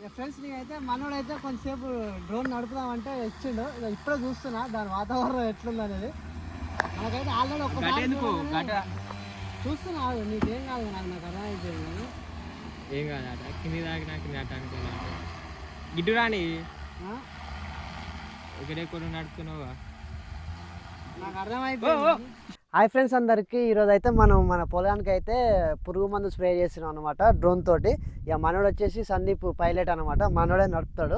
Friends నేనైతే మనోడైతే కొంచెంసేపు drone నడుపుదామంటే వచ్చిండు. ఇప్పుడే చూస్తున్నా దాని వాతావరణం ఎట్లుంది అనేది. మనకైతే ఆల్రెడీ చూడగానే చూస్తున్నా నీకేం కాదు నాకు నాకు అర్థమైపోయింది ఏం కాదు. అట. కింది దాకా నాకు అట్ట అనుకున్నా. రాని? ఒకటే కొన్ని నడుపుతున్నావుగా. నాకు అర్థమైపోయింది. హాయ్ ఫ్రెండ్స్ అందరికీ ఈరోజు అయితే మనం మన పొలానికి అయితే పురుగు మందు స్ప్రే చేసినాం అనమాట డ్రోన్ తోటి. ఇక మనోడు వచ్చేసి సందీప్ పైలట్ అనమాట మనోడే నడుపుతాడు.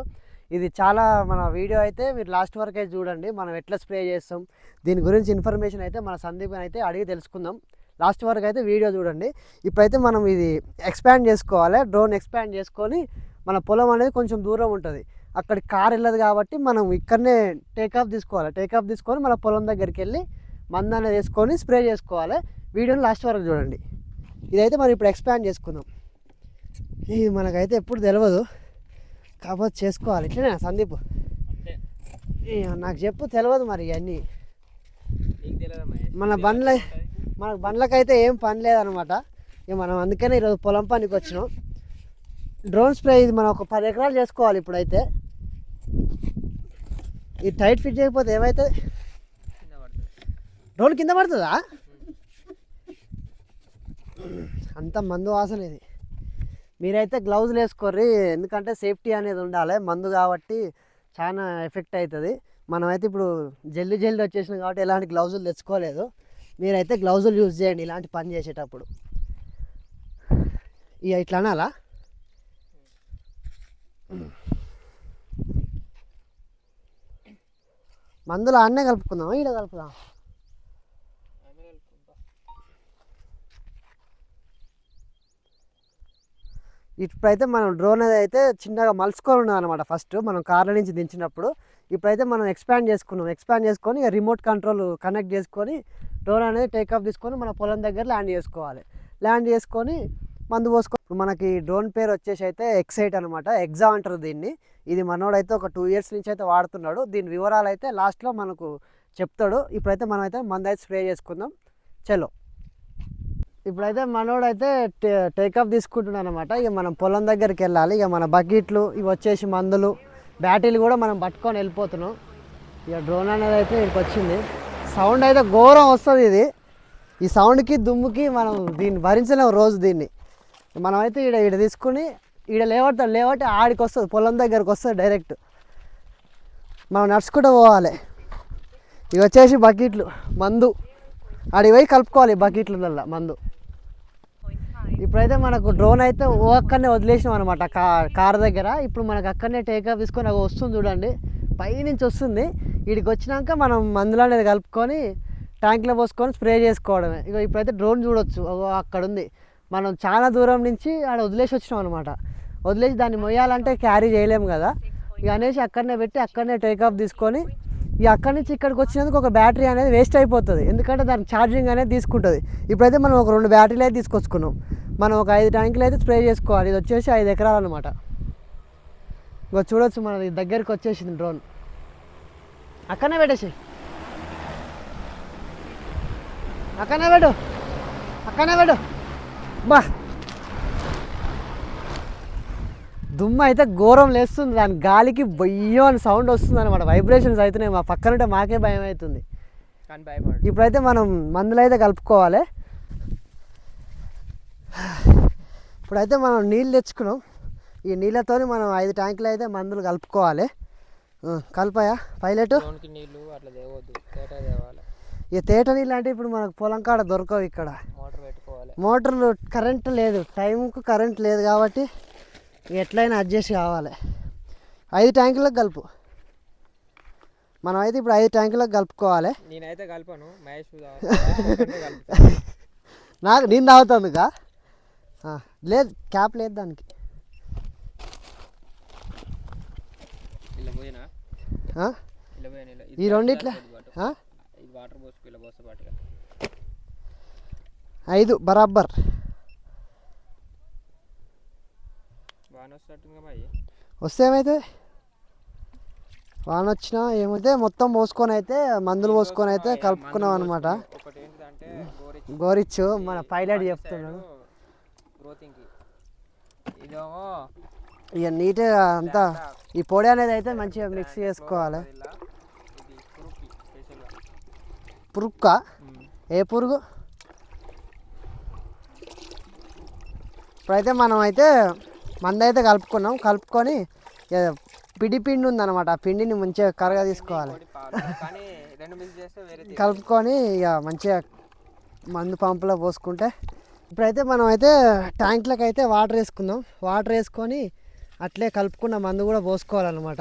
ఇది చాలా మన వీడియో అయితే మీరు లాస్ట్ వరకు అయితే చూడండి. మనం ఎట్లా స్ప్రే చేస్తాం? దీని గురించి ఇన్ఫర్మేషన్ అయితే మన సందీప్ అయితే అడిగి తెలుసుకుందాం. లాస్ట్ వరకు అయితే వీడియో చూడండి. ఇప్పుడైతే మనం ఇది ఎక్స్పాండ్ చేసుకోవాలి. డ్రోన్ ఎక్స్పాండ్ చేసుకొని మన పొలం అనేది కొంచెం దూరం ఉంటుంది. అక్కడికి కార్ వెళ్ళదు కాబట్టి మనం ఇక్కడనే టేకాఫ్ తీసుకోవాలి. టేకాఫ్ తీసుకొని మన పొలం దగ్గరికి వెళ్ళి మందు అనేది వేసుకొని స్ప్రే చేసుకోవాలి. వీడియోని లాస్ట్ వరకు చూడండి. ఇదైతే మనం ఇప్పుడు ఎక్స్పాండ్ చేసుకుందాం. ఇది మనకైతే ఎప్పుడు తెలియదు కాకపోతే చేసుకోవాలి. ఇట్లనే సందీప్? నాకు చెప్పు తెలియదు మరి ఇవన్నీ? మన బండ్ల మన బండ్లకైతే ఏం పని లేదనమాట ఇక మనం అందుకనే ఈరోజు పొలం పనికి వచ్చినాం. డ్రోన్ స్ప్రే ఇది మనం ఒక పది ఎకరాలు చేసుకోవాలి ఇప్పుడైతే. ఇది టైట్ ఫిట్ చేయకపోతే పడుతుంది. డ్రోన్ కింద పడుతుందా? అంత మందు వాసన ఇది. మీరైతే గ్లౌజులు వేసుకోర్రి. ఎందుకంటే సేఫ్టీ అనేది ఉండాలి. మందు కాబట్టి చాలా ఎఫెక్ట్ అవుతుంది మనమైతే ఇప్పుడు జల్లి జల్లి వచ్చేసినాం కాబట్టి ఎలాంటి గ్లౌజులు తెచ్చుకోలేదు. మీరైతే గ్లౌజులు యూజ్ చేయండి ఇలాంటి పని చేసేటప్పుడు. ఇక ఇట్లా అనాలా? మందులు అన్నే కలుపుకుందాం ఈడ కలుపుదాం ఇప్పుడైతే మనం డ్రోన్ అయితే చిన్నగా మలుచుకొని ఉన్నాం అనమాట ఫస్ట్ మనం కార్ల నుంచి దించినప్పుడు. ఇప్పుడైతే మనం ఎక్స్పాండ్ చేసుకున్నాం. ఎక్స్పాండ్ చేసుకొని ఇక రిమోట్ కంట్రోల్ కనెక్ట్ చేసుకొని డ్రోన్ అనేది టేక్ ఆఫ్ తీసుకొని మన పొలం దగ్గర ల్యాండ్ చేసుకోవాలి. ల్యాండ్ చేసుకొని మందు పోసుకో మనకి డ్రోన్ పేరు వచ్చేసి అయితే ఎక్సైట్ అనమాట ఎగ్జా అంటారు దీన్ని. ఇది మనోడైతే ఒక టూ ఇయర్స్ నుంచి అయితే వాడుతున్నాడు. దీని వివరాలు అయితే లాస్ట్లో మనకు చెప్తాడు. ఇప్పుడైతే మనం అయితే మందు అయితే స్ప్రే చేసుకుందాం. చలో. ఇప్పుడైతే మనోడైతే టే- టేకప్ తీసుకుంటున్నాడు అనమాట ఇక మనం పొలం దగ్గరికి వెళ్ళాలి. ఇక మన బకెట్లు ఇవి వచ్చేసి మందులు బ్యాటరీలు కూడా మనం పట్టుకొని వెళ్ళిపోతున్నాం. ఇక డ్రోన్ అనేది అయితే ఇక్కడికి వచ్చింది. సౌండ్ అయితే ఘోరం వస్తుంది ఇది. ఈ సౌండ్కి దుమ్ముకి మనం దీన్ని భరించలేము రోజు దీన్ని. మనమైతే ఈడ ఈడ తీసుకుని ఈడ లేవడతాడు లేవట్టి ఆడికి వస్తుంది. పొలం దగ్గరకు వస్తుంది డైరెక్ట్. మనం నడుచుకుంటూ పోవాలి. ఇవి వచ్చేసి బకెట్లు మందు. ఆడికి పోయి కలుపుకోవాలి బకెట్లలో మందు. ఇప్పుడైతే మనకు డ్రోన్ అయితే ఓ అక్కడనే వదిలేసినాం అనమాట కార్ దగ్గర. ఇప్పుడు మనకు అక్కడనే టేకప్ తీసుకొని అది వస్తుంది చూడండి. పైనుంచి వస్తుంది. వీడికి వచ్చినాక మనం మందులు అనేది కలుపుకొని ట్యాంక్లో పోసుకొని స్ప్రే చేసుకోవడమే. ఇక ఇప్పుడైతే డ్రోన్ చూడొచ్చు. అక్కడ ఉంది మనం చాలా దూరం నుంచి ఆడ వదిలేసి వచ్చినాం అనమాట వదిలేసి దాన్ని మొయ్యాలంటే క్యారీ చేయలేము కదా. ఇక అనేసి అక్కడనే పెట్టి అక్కడనే టేకప్ తీసుకొని ఇక అక్కడి నుంచి ఇక్కడికి వచ్చినందుకు ఒక బ్యాటరీ అనేది వేస్ట్ అయిపోతుంది. ఎందుకంటే దాని ఛార్జింగ్ అనేది తీసుకుంటుంది. ఇప్పుడైతే మనం ఒక రెండు బ్యాటరీలు అయితే తీసుకొచ్చుకున్నాం. మనం ఒక ఐదు ట్యాంకులు అయితే స్ప్రే చేసుకోవాలి. ఇది వచ్చేసి ఐదు ఎకరాలు అనమాట ఇక చూడొచ్చు మన దగ్గరికి వచ్చేసింది డ్రోన్. అక్కడనే పెట్టేసి అక్కడనే పెట్టు. అక్కడనే పెట్టు. బా. దుమ్మ అయితే ఘోరం లేస్తుంది. దాని గాలికి బొయ్యో అని సౌండ్ వస్తుంది అనమాట వైబ్రేషన్స్ అవుతున్నాయి మా పక్కన ఉంటే మాకే భయం అవుతుంది ఇప్పుడైతే మనం మందులు అయితే కలుపుకోవాలి. ఇప్పుడైతే మనం నీళ్ళు తెచ్చుకున్నాం. ఈ నీళ్ళతో మనం ఐదు ట్యాంకులు అయితే మందులు కలుపుకోవాలి. కలిపాయా? పైలట్? లోనికి నీళ్ళు అట్లా తేవద్దు. తేట తేవాలి. ఈ తేట నీళ్ళు అంటే ఇప్పుడు మనకు పొలం కాడ దొరకవు ఇక్కడ. మోటార్ పెట్టుకోవాలి. మోటార్లు కరెంట్ లేదు. టైంకు కరెంట్ లేదు కాబట్టి ఎట్లయినా అడ్జస్ట్ కావాలి. ఐదు ట్యాంకులకు కలుపు. మనం అయితే ఇప్పుడు ఐదు ట్యాంకులకు కలుపుకోవాలి. నేనైతే కలపను. మహేష్ నాకు నేను తాగుతుందిగా లేదు క్యాప్ లేదు దానికి. ఈ రెండిట్లా? ఐదు బరాబర్. వస్తే ఏమైతే? వాన వచ్చినా ఏమైతే? మొత్తం పోసుకొని అయితే మందులు పోసుకొని అయితే కలుపుకున్నాం అనమాట గోరిచ్చు మన పైలట్ చెప్తున్నాడు. ఇదేమో ఇక నీట్గా అంతా ఈ పొడి అనేది అయితే మంచిగా మిక్స్ చేసుకోవాలి. పురుక్కి ఏ పురుగు? ఇప్పుడైతే మనం అయితే మంద అయితే కలుపుకున్నాం. కలుపుకొని ఇక పిడి పిండి ఉందన్నమాట. ఆ పిండిని మంచిగా కరగా తీసుకోవాలి. కలుపుకొని ఇక మంచిగా మందు పంపులో పోసుకుంటే ఇప్పుడైతే మనం అయితే ట్యాంక్లకు అయితే వాటర్ వేసుకుందాం. వాటర్ వేసుకొని అట్లే కలుపుకున్న మందు కూడా పోసుకోవాలన్నమాట.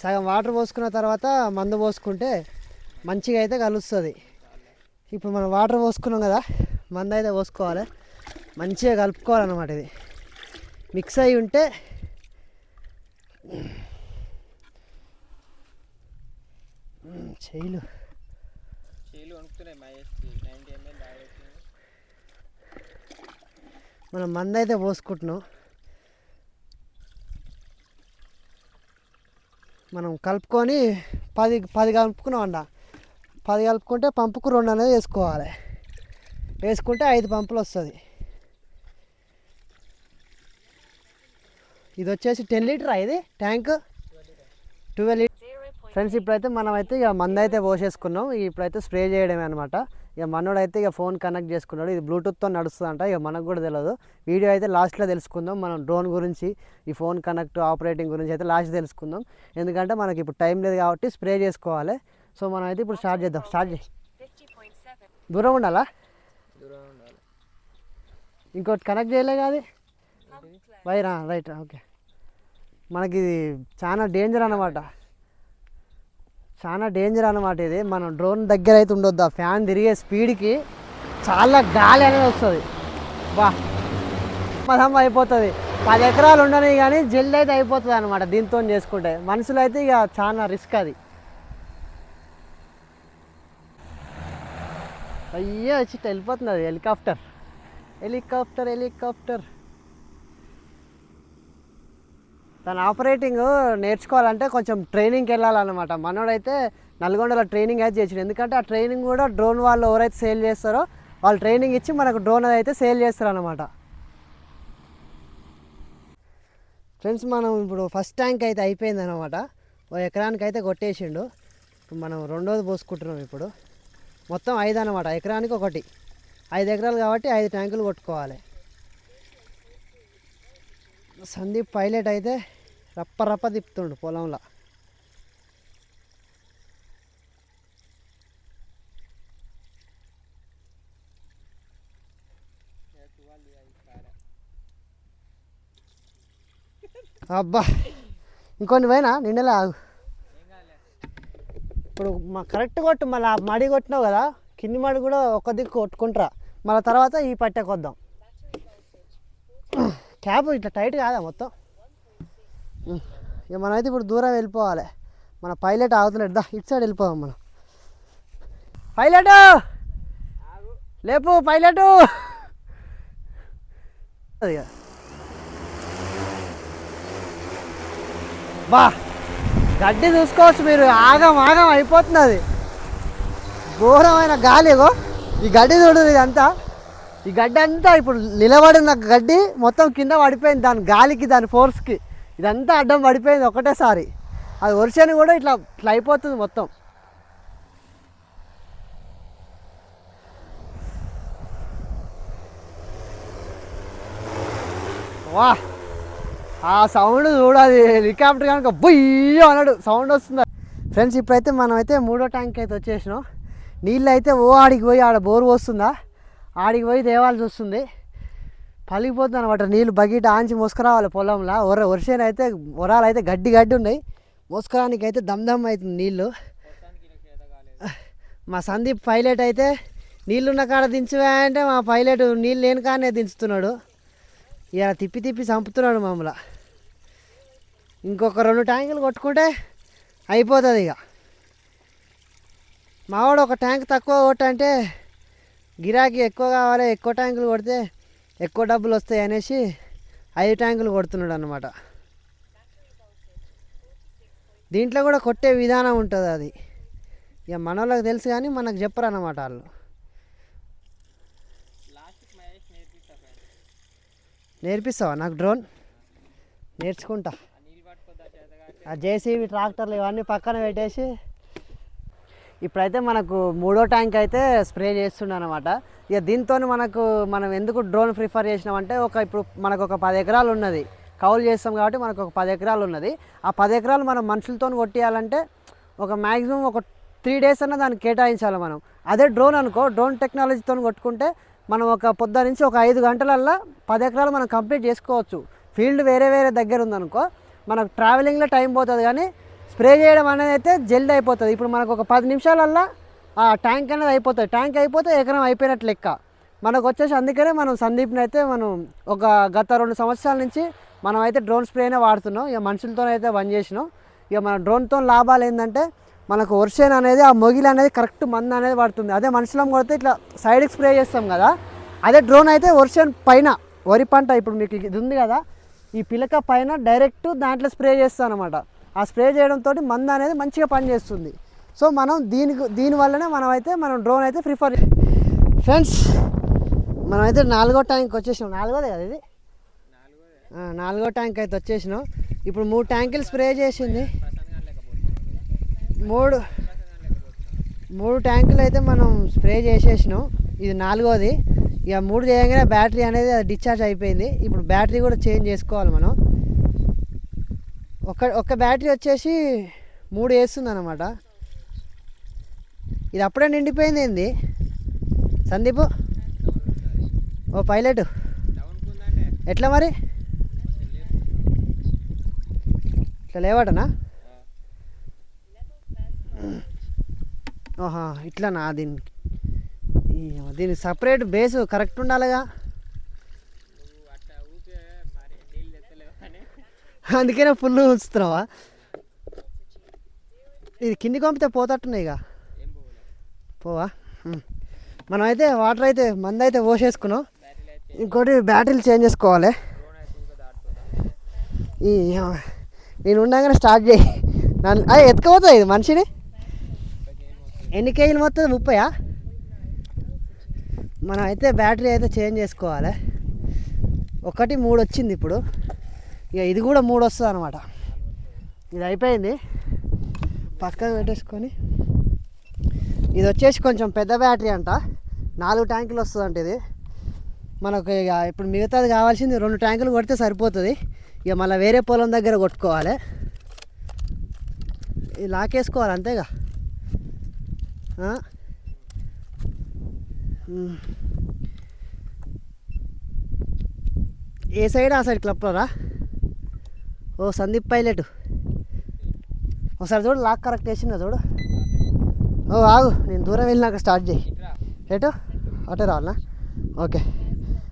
సగం వాటర్ పోసుకున్న తర్వాత మందు పోసుకుంటే మంచిగా అయితే కలుస్తుంది. ఇప్పుడు మనం వాటర్ పోసుకున్నాం కదా మందు అయితే పోసుకోవాలి. మంచిగా కలుపుకోవాలన్నమాట ఇది. మిక్స్ అయి ఉంటే చేయలు చేలు వణుకుతున్నాయి మనం మంద అయితే పోసుకుంటున్నాం. మనం కలుపుకొని పది పది కలుపుకున్నాం అండ పది కలుపుకుంటే పంపుకు రెండు అనేది వేసుకోవాలి. వేసుకుంటే ఐదు పంపులు వస్తుంది. ఇది వచ్చేసి టెన్ లీటర్ ఇది? ట్యాంక్? Twelve litre. ఫ్రెండ్స్ ఇప్పుడైతే మనం అయితే ఇక మంద అయితే పోసేసుకున్నాం. ఇప్పుడైతే స్ప్రే చేయడమే అనమాట ఇక మనోడు అయితే ఇక ఫోన్ కనెక్ట్ చేసుకున్నాడు. ఇది బ్లూటూత్తో నడుస్తుందంట. ఇక మనకు కూడా తెలియదు వీడియో అయితే లాస్ట్లో తెలుసుకుందాం. మనం డ్రోన్ గురించి ఈ ఫోన్ కనెక్ట్ ఆపరేటింగ్ గురించి అయితే లాస్ట్ తెలుసుకుందాం. ఎందుకంటే మనకి ఇప్పుడు టైం లేదు కాబట్టి స్ప్రే చేసుకోవాలి. సో మనం అయితే ఇప్పుడు స్టార్ట్ చేద్దాం. స్టార్ట్ చేసి దూరం ఉండాలా? దూరం ఉండాలి ఇంకోటి కనెక్ట్ చేయలే కాదు వైరా రైట్ ఓకే. మనకి ఇది చాలా డేంజర్ అన్నమాట. చాలా డేంజర్ అనమాట ఇది. మనం డ్రోన్ దగ్గర అయితే ఉండొద్దు. ఆ ఫ్యాన్ తిరిగే స్పీడ్కి చాలా గాలి అనేది వస్తుంది. బా పదం అయిపోతుంది. పది ఎకరాలు ఉండని కానీ జల్ది అయితే అయిపోతుంది అనమాట దీంతో చేసుకుంటే. మనుషులు అయితే ఇక చాలా రిస్క్ అది. అయ్యో వచ్చి వెళ్ళిపోతుంది అది హెలికాప్టర్ హెలికాప్టర్ హెలికాప్టర్ తన ఆపరేటింగ్ నేర్చుకోవాలంటే కొంచెం ట్రైనింగ్కి వెళ్ళాలన్నమాట. మనోడైతే నల్గొండలో ట్రైనింగ్ అయితే చేసిండు. ఎందుకంటే ఆ ట్రైనింగ్ కూడా డ్రోన్ వాళ్ళు ఎవరైతే సేల్ చేస్తారో వాళ్ళు ట్రైనింగ్ ఇచ్చి మనకు డ్రోన్ అయితే సేల్ చేస్తారు అనమాట ఫ్రెండ్స్ మనం ఇప్పుడు ఫస్ట్ ట్యాంక్ అయితే అయిపోయింది అనమాట ఓ ఎకరానికి అయితే కొట్టేసిండు. ఇప్పుడు మనం రెండోది పోసుకుంటున్నాం ఇప్పుడు. మొత్తం ఐదు అనమాట ఎకరానికి ఒకటి. ఐదు ఎకరాలు కాబట్టి ఐదు ట్యాంకులు కొట్టుకోవాలి. సందీప్ పైలట్ అయితే రప్ప రప్ప తిప్పుతుండు పొలంలో. అబ్బా ఇంకొన్ని పోయినా? నిండలే ఆగు ఇప్పుడు మా కరెక్ట్ కొట్టు మళ్ళీ మడి కొట్టినావు కదా కింది మడి కూడా ఒక దిక్కు కొట్టుకుంటారా. మళ్ళీ తర్వాత ఈ పట్టెకి వద్దాం క్యాబ్ ఇట్లా టైట్ కాదా మొత్తం? ఇక మనమైతే ఇప్పుడు దూరం వెళ్ళిపోవాలి. మన పైలట్ ఆగుతున్నాడు. దా ఇటు సైడ్ వెళ్ళిపోదాం మనం. పైలట్! లేపు పైలట్! అది బా గడ్డి చూసుకోవచ్చు మీరు. ఆగం ఆగం అయిపోతుంది అది. ఘోరమైన గాలిగో ఈ గడ్డి చూడదు ఇదంతా. ఈ గడ్డి అంతా ఇప్పుడు నిలబడిన గడ్డి మొత్తం కింద పడిపోయింది. దాని గాలికి దాని ఫోర్స్కి. ఇదంతా అడ్డం పడిపోయింది ఒకటేసారి. అది వర్షాన్ని కూడా ఇట్లా ఇట్లా అయిపోతుంది మొత్తం. వా! ఆ సౌండ్ చూడాలి. హెలికాప్టర్ కనుక బుయ్యో అన్నాడు. సౌండ్ వస్తుంది? ఫ్రెండ్స్ ఇప్పుడైతే మనం అయితే మూడో ట్యాంక్ అయితే వచ్చేసినాం. నీళ్ళు అయితే ఓ ఆడికి పోయి ఆడ బోరు వస్తుందా ఆడికి పోయి దేవాల్సి వస్తుంది పలిగిపోతుంది అనమాట నీళ్ళు బకెట్ ఆంచి మోసుకురావాలి పొలంలో. ఒర వర్షాలు అయితే వరాలు అయితే గడ్డి గడ్డి ఉన్నాయి. మోసుకురానికి అయితే దమ్ దమ్ అవుతుంది నీళ్ళు. మా సందీప్ పైలట్ అయితే నీళ్ళున్న కాడ దించువా అంటే మా పైలట్ నీళ్ళు లేని కాడనే దించుతున్నాడు. ఇక తిప్పి తిప్పి చంపుతున్నాడు మమ్మల్ని. ఇంకొక రెండు ట్యాంకులు కొట్టుకుంటే అయిపోతుంది ఇక. మావాడు ఒక ట్యాంక్ తక్కువ కొట్టంటే గిరాకీ ఎక్కువ కావాలి ఎక్కువ ట్యాంకులు కొడితే ఎక్కువ డబ్బులు వస్తాయి అనేసి ఐదు ట్యాంకులు కొడుతున్నాడు అనమాట దీంట్లో కూడా కొట్టే విధానం ఉంటుంది అది. ఇక మన వాళ్ళకి తెలుసు కానీ మనకు చెప్పరు అన్నమాట వాళ్ళు. నేర్పిస్తావా? నాకు డ్రోన్? నేర్చుకుంటా. ఆ జేసీబీ ట్రాక్టర్లు ఇవన్నీ పక్కన పెట్టేసి ఇప్పుడైతే మనకు మూడో ట్యాంక్ అయితే స్ప్రే చేస్తున్నాను అనమాట ఇక దీంతో మనకు మనం ఎందుకు డ్రోన్ ప్రిఫర్ చేసినామంటే ఒక ఇప్పుడు మనకు ఒక పది ఎకరాలు ఉన్నది. కౌలు చేస్తాం కాబట్టి మనకు ఒక పది ఎకరాలు ఉన్నది. ఆ పది ఎకరాలు మనం మనుషులతో కొట్టేయాలంటే ఒక మ్యాక్సిమం ఒక త్రీ డేస్ అన్న దాన్ని కేటాయించాలి మనం. అదే డ్రోన్ అనుకో డ్రోన్ టెక్నాలజీతో కొట్టుకుంటే మనం ఒక పొద్దు నుంచి ఒక ఐదు గంటలల్లో పది ఎకరాలు మనం కంప్లీట్ చేసుకోవచ్చు. ఫీల్డ్ వేరే వేరే దగ్గర ఉందనుకో మనకు ట్రావెలింగ్లో టైం పోతుంది కానీ స్ప్రే చేయడం అనేది అయితే జల్దీ అయిపోతుంది. ఇప్పుడు మనకు ఒక పది నిమిషాలల్లో ఆ ట్యాంక్ అనేది అయిపోతుంది. ట్యాంక్ అయిపోతే ఎకరం అయిపోయినట్టు లెక్క. మనకు వచ్చేసి అందుకనే మనం సందీప్ని అయితే మనం ఒక గత రెండు సంవత్సరాల నుంచి మనం అయితే డ్రోన్ స్ప్రేనే వాడుతున్నాం. ఇక మనుషులతో అయితే బంద్ చేసినాం. ఇక మన డ్రోన్తో లాభాలు ఏంటంటే మనకు వర్షన్ అనేది ఆ మొగిలి అనేది కరెక్ట్ మందు అనేది పడుతుంది అదే మనుషులం కొడితే ఇట్లా సైడ్కి స్ప్రే చేస్తాం కదా అదే డ్రోన్ అయితే వర్షన్ పైన వరి పంట ఇప్పుడు మీకు ఇది ఉంది కదా ఈ పిలక పైన డైరెక్ట్ దాంట్లో స్ప్రే చేస్తాం అనమాట ఆ స్ప్రే చేయడంతో మందు అనేది మంచిగా పనిచేస్తుంది. సో మనం దీనికి దీనివల్లనే మనం అయితే మనం డ్రోన్ అయితే ప్రిఫర్ ఫ్రెండ్స్ మనం అయితే నాలుగో ట్యాంక్ వచ్చేసినాం. నాలుగోదే కదా ఇది? నాలుగో ట్యాంక్ అయితే వచ్చేసినాం. ఇప్పుడు మూడు ట్యాంకులు స్ప్రే చేసింది. మూడు మూడు ట్యాంకులు అయితే మనం స్ప్రే చేసేసినాం. ఇది నాలుగోది. ఇక మూడు చేయగానే బ్యాటరీ అనేది అది డిశ్చార్జ్ అయిపోయింది. ఇప్పుడు బ్యాటరీ కూడా చేంజ్ చేసుకోవాలి మనం. ఒక ఒక బ్యాటరీ వచ్చేసి మూడు వేస్తుంది అనమాట ఇది అప్పుడే నిండిపోయింది ఏంది? సందీప్ ఓ పైలట్. ఎట్లా మరి? ఇట్లా లేవాటనా? ఓహా ఇట్లానా దీనికి? దీని దీనికి సపరేట్ బేస్ కరెక్ట్ ఉండాలిగా నువ్వు అట్లా ఊకే మరి నీళ్ళు ఎత్తలేవు అని అందుకనే ఫుల్ ఉంచుతున్నావా? ఇది కిందికి పంపితే పోతట్టున్నాయి ఇక. పోవా? మనం అయితే వాటర్ అయితే మంద అయితే పోసేసుకున్నాం. ఇంకోటి బ్యాటరీలు చేంజ్ చేసుకోవాలి. ఈ నేను ఉండగానే స్టార్ట్ చేయి. నన్ను అదే ఎత్తుకపోతుంది ఇది మనిషిని? ఎన్ని కేజీలు మొత్తం ముప్పయా? మనం అయితే బ్యాటరీ అయితే చేంజ్ చేసుకోవాలి. ఒకటి మూడు వచ్చింది ఇప్పుడు. ఇక ఇది కూడా మూడు వస్తుంది అనమాట ఇది అయిపోయింది. పక్కన పెట్టేసుకొని. ఇది వచ్చేసి కొంచెం పెద్ద బ్యాటరీ అంట. నాలుగు ట్యాంకులు వస్తుందంట ఇది. మనకు ఇక ఇప్పుడు మిగతాది కావాల్సింది రెండు ట్యాంకులు కొడితే సరిపోతుంది. ఇక మళ్ళీ వేరే పొలం దగ్గర కొట్టుకోవాలి. ఇది లాకేసుకోవాలి అంతేగా ఏ సైడ్ ఆ సైడ్ క్లబ్లోరా ఓ సందీప్ పైలట్. ఒకసారి చూడు లాక్ కరెక్ట్ వేసిన చూడు. ఓ ఆగు నేను దూరం వెళ్ళినాక స్టార్ట్ చేయి. ఎటు? అటే రావాలా ఓకే.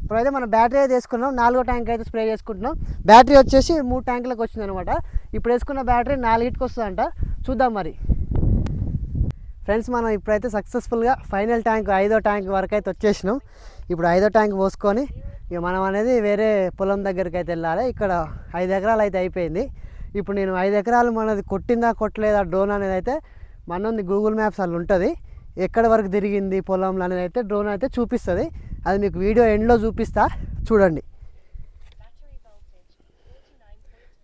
ఇప్పుడైతే మనం బ్యాటరీ అయితే వేసుకున్నాం. నాలుగో ట్యాంక్ అయితే స్ప్రే చేసుకుంటున్నాం. బ్యాటరీ వచ్చేసి మూడు ట్యాంకులకు వచ్చింది అనమాట ఇప్పుడు వేసుకున్న బ్యాటరీ నాలుగిటికి వస్తుందంట. చూద్దాం మరి. ఫ్రెండ్స్ మనం ఇప్పుడైతే సక్సెస్ఫుల్గా ఫైనల్ ట్యాంక్ ఐదో ట్యాంక్ వరకు అయితే వచ్చేసినాం. ఇప్పుడు ఐదో ట్యాంక్ పోసుకొని ఇక మనం అనేది వేరే పొలం దగ్గరికి అయితే వెళ్ళాలి. ఇక్కడ ఐదు ఎకరాలు అయితే అయిపోయింది. ఇప్పుడు నేను ఐదు ఎకరాలు మనది కొట్టిందా కొట్టలేదా డ్రోన్ అనేది అయితే మనది గూగుల్ మ్యాప్స్ అలా ఉంటుంది. ఎక్కడ వరకు తిరిగింది పొలంలో అనేది అయితే డ్రోన్ అయితే చూపిస్తుంది. అది మీకు వీడియో ఎండ్లో చూపిస్తా. చూడండి.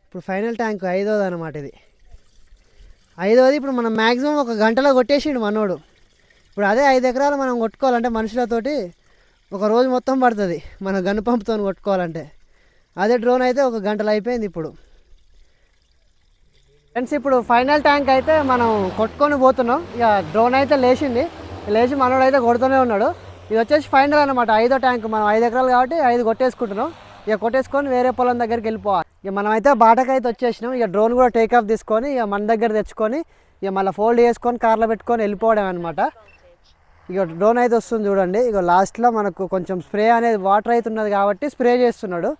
ఇప్పుడు ఫైనల్ ట్యాంక్ ఐదోది అనమాట ఇది. ఐదోది ఇప్పుడు మనం మ్యాక్సిమం ఒక గంటలో కొట్టేసిండు మనోడు. ఇప్పుడు అదే ఐదు ఎకరాలు మనం కొట్టుకోవాలంటే మనుషులతోటి ఒక రోజు మొత్తం పడుతుంది మన గన్ను పంపుతో కొట్టుకోవాలంటే. అదే డ్రోన్ అయితే ఒక గంటలు అయిపోయింది ఇప్పుడు. ఫ్రెండ్స్ ఇప్పుడు ఫైనల్ ట్యాంక్ అయితే మనం కొట్టుకొని పోతున్నాం. ఇక డ్రోన్ అయితే లేచింది. లేచి మనోడు అయితే కొడుతూనే ఉన్నాడు. ఇది వచ్చేసి ఫైనల్ అనమాట ఐదో ట్యాంక్ మనం ఐదు ఎకరాలు కాబట్టి ఐదు కొట్టేసుకుంటున్నాం. ఇక కొట్టేసుకొని వేరే పొలం దగ్గరికి వెళ్ళిపోవాలి. ఇక మనం అయితే బాటకైతే వచ్చేసినాం. ఇక డ్రోన్ కూడా టేక్ ఆఫ్ తీసుకొని ఇక మన దగ్గర తెచ్చుకొని ఇక మళ్ళీ ఫోల్డ్ చేసుకొని కార్లో పెట్టుకొని వెళ్ళిపోవడం అనమాట ఇక డ్రోన్ అయితే వస్తుంది చూడండి. ఇక లాస్ట్లో మనకు కొంచెం స్ప్రే అనేది వాటర్ అయితే ఉన్నది కాబట్టి స్ప్రే చేస్తున్నాడు.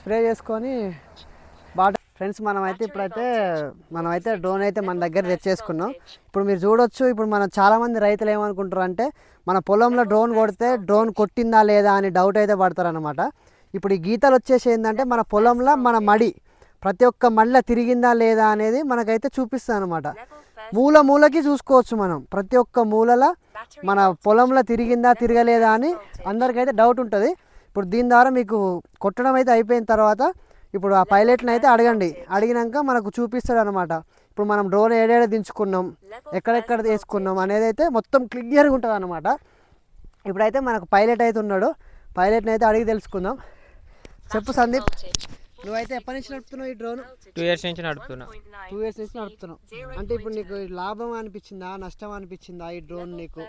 స్ప్రే చేసుకొని బాట ఫ్రెండ్స్ మనమైతే ఇప్పుడైతే మనమైతే డ్రోన్ అయితే మన దగ్గర తెచ్చేసుకున్నాం. ఇప్పుడు మీరు చూడొచ్చు ఇప్పుడు మన చాలామంది రైతులు ఏమనుకుంటారు అంటే మన పొలంలో డ్రోన్ కొడితే డ్రోన్ కొట్టిందా లేదా అని డౌట్ అయితే పడతారనమాట ఇప్పుడు ఈ గీతలు వచ్చేసి ఏంటంటే మన పొలంలో మన మడి ప్రతి ఒక్క మళ్ళీ తిరిగిందా లేదా అనేది మనకైతే చూపిస్తుంది అనమాట మూల మూలకి చూసుకోవచ్చు మనం. ప్రతి ఒక్క మూలల మన పొలంలో తిరిగిందా తిరగలేదా అని అందరికైతే డౌట్ ఉంటుంది. ఇప్పుడు దీని ద్వారా మీకు కొట్టడం అయితే అయిపోయిన తర్వాత ఇప్పుడు ఆ పైలట్ని అయితే అడగండి. అడిగినాక మనకు చూపిస్తాడు అనమాట ఇప్పుడు మనం డ్రోన్ ఏడేడ దించుకున్నాం ఎక్కడెక్కడ తీసుకున్నాం అనేది అయితే మొత్తం క్లియర్గా ఉంటుంది అనమాట ఇప్పుడైతే మనకు పైలట్ అయితే ఉన్నాడు. పైలట్ని అయితే అడిగి తెలుసుకుందాం. చెప్పు సందీప్. నువ్వైతే ఎప్పటి నుంచి నడుపుతున్నావు ఈ డ్రోన్? టూ ఇయర్స్ నుంచి నడుపుతున్నా. టూ ఇయర్స్ నుంచి నడుపుతున్నావు. అంటే ఇప్పుడు నీకు లాభం అనిపించిందా నష్టం అనిపించిందా ఈ డ్రోన్ నీకు?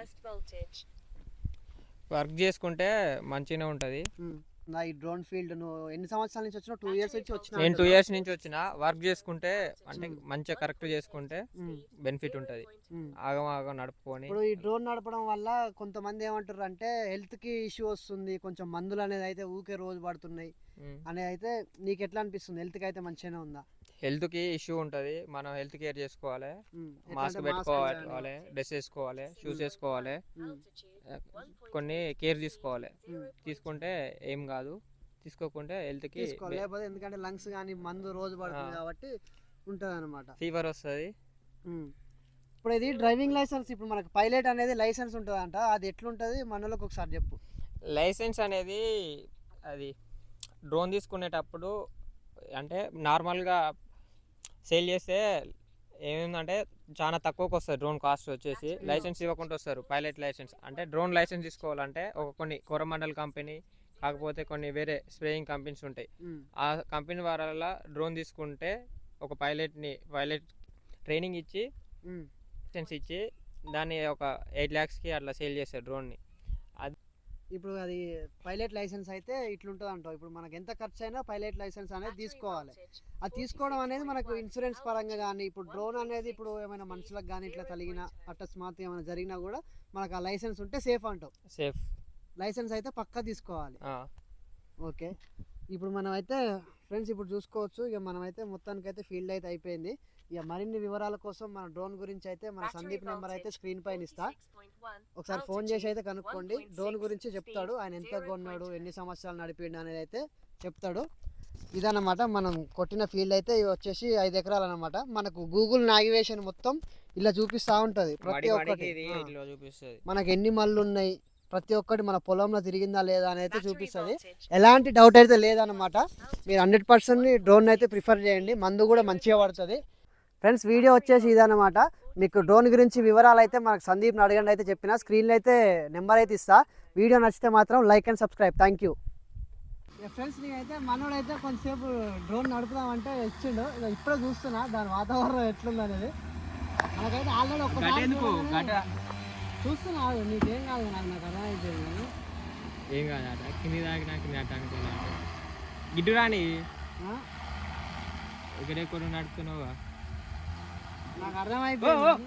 వర్క్ చేసుకుంటే మంచిగానే ఉంటుంది. ఉమ్. నా ఈ డ్రోన్ ఫీల్డ్ నువ్వు ఎన్ని సంవత్సరాల నుంచి వచ్చినావు? టూ ఇయర్స్ నుంచి వచ్చినా నేను టూ ఇయర్స్ నుంచి వచ్చిన వర్క్ చేసుకుంటే అంటే మంచిగా కరెక్ట్ చేసుకుంటే బెనిఫిట్ ఉంటుంది. ఆగం ఆగం నడుపుకొని. ఇప్పుడు ఈ డ్రోన్ నడపడం వల్ల కొంతమంది ఏమంటారు అంటే హెల్త్కి ఇష్యూ వస్తుంది కొంచెం మందులు అనేది అయితే ఊకే రోజు పడుతున్నాయి. అనేది అయితే నీకు ఎట్లా అనిపిస్తుంది? హెల్త్కి అయితే మంచిగానే ఉందా? హెల్త్కి ఇష్యూ ఉంటుంది. మనం హెల్త్ కేర్ చేసుకోవాలి. మాస్క్. పెట్టుకోవాలి డ్రెస్ వేసుకోవాలి షూస్ వేసుకోవాలి. కొన్ని కేర్ తీసుకోవాలి. తీసుకుంటే ఏం కాదు. తీసుకోకుంటే హెల్త్కి తీసుకోవాలి. లేకపోతే ఎందుకంటే లంగ్స్ కానీ మందు రోజు పడుతుంది. కాబట్టి ఉంటుంది అనమాట ఫీవర్ వస్తుంది. ఇప్పుడు ఇది డ్రైవింగ్ లైసెన్స్ ఇప్పుడు మనకు పైలట్ అనేది లైసెన్స్ ఉంటుందంట. అది ఎట్లుంటుంది? మనలోకి ఒకసారి చెప్పు. లైసెన్స్ అనేది అది డ్రోన్ తీసుకునేటప్పుడు అంటే నార్మల్గా సేల్ చేస్తే ఏముందంటే చాలా తక్కువకి వస్తుంది డ్రోన్ కాస్ట్ వచ్చేసి. లైసెన్స్ ఇవ్వకుండా వస్తారు పైలట్ లైసెన్స్ అంటే డ్రోన్ లైసెన్స్ తీసుకోవాలంటే ఒక కొన్ని కోరమండల్ కంపెనీ కాకపోతే కొన్ని వేరే స్ప్రేయింగ్ కంపెనీస్ ఉంటాయి. ఉమ్, ఆ కంపెనీ వల్ల డ్రోన్ తీసుకుంటే ఒక పైలట్ని పైలట్ ట్రైనింగ్ ఇచ్చి. లైసెన్స్ ఇచ్చి దాన్ని ఒక ఎయిట్ ల్యాక్స్కి అట్లా సేల్ చేస్తారు డ్రోన్ని ఇప్పుడు అది పైలట్ లైసెన్స్ అయితే ఇట్లుంటుంది అంటావు ఇప్పుడు మనకి ఎంత ఖర్చు అయినా పైలట్ లైసెన్స్ అనేది తీసుకోవాలి. అది తీసుకోవడం అనేది మనకు ఇన్సూరెన్స్ పరంగా కానీ ఇప్పుడు డ్రోన్ అనేది ఇప్పుడు ఏమైనా మనుషులకు కానీ ఇట్లా కలిగిన అకస్మాత్ ఏమైనా జరిగినా కూడా మనకు ఆ లైసెన్స్ ఉంటే సేఫ్ అంటావు. సేఫ్. లైసెన్స్ అయితే పక్కా తీసుకోవాలి. ఓకే. ఇప్పుడు మనం అయితే ఫ్రెండ్స్ ఇప్పుడు చూసుకోవచ్చు. ఇక మనం అయితే మొత్తానికి అయితే ఫీల్డ్ అయితే అయిపోయింది. ఇక మరిన్ని వివరాల కోసం మన డ్రోన్ గురించి అయితే మన సందీప్ నెంబర్ అయితే స్క్రీన్ పైన ఇస్తా. ఒకసారి ఫోన్ చేసి అయితే కనుక్కోండి. డ్రోన్ గురించి చెప్తాడు. ఆయన ఎంత కొన్నాడు ఎన్ని సంవత్సరాలు నడిపిండు అనేది అయితే చెప్తాడు. ఇదన్నమాట మనం కొట్టిన ఫీల్డ్ అయితే వచ్చేసి ఐదు ఎకరాలు అనమాట మనకు గూగుల్ నావిగేషన్ మొత్తం ఇలా చూపిస్తూ ఉంటుంది. ప్రతి ఒక్కటి. మనకి ఎన్ని మళ్ళు ఉన్నాయి ప్రతి ఒక్కటి మన పొలంలో తిరిగిందా లేదా అని అయితే చూపిస్తుంది. ఎలాంటి డౌట్ అయితే లేదన్నమాట. మీరు హండ్రెడ్ పర్సెంట్ డ్రోన్ అయితే ప్రిఫర్ చేయండి. మందు కూడా మంచిగా పడుతుంది. ఫ్రెండ్స్ వీడియో వచ్చేసి ఇదన్నమాట. మీకు డ్రోన్ గురించి వివరాలు అయితే మనకు సందీప్ని అడగండి అయితే చెప్పిన. స్క్రీన్లో అయితే నెంబర్ అయితే ఇస్తా. వీడియో నచ్చితే మాత్రం like and subscribe thank you friends నేనైతే మనోడు అయితే కొంతసేపు డ్రోన్ నడుపుదామంటే ఇచ్చిండు ఇక ఇప్పుడే చూస్తున్నా. దాని వాతావరణం ఎట్లుంది అనేది మనకైతే ఆల్రెడీ ఒక్కసారి చూస్తున్నా ఆగు, నీకేం కాదు నాకు నాకు అర్థమైపోయింది. ఏం కాదు అట కింది దాకా నాకు కింద అనుకున్నా గిడ్డు రాని. ఆ? ఇక్కడ ఎక్కడ నడుపుతున్నావు నాకు అర్థమైపోయింది.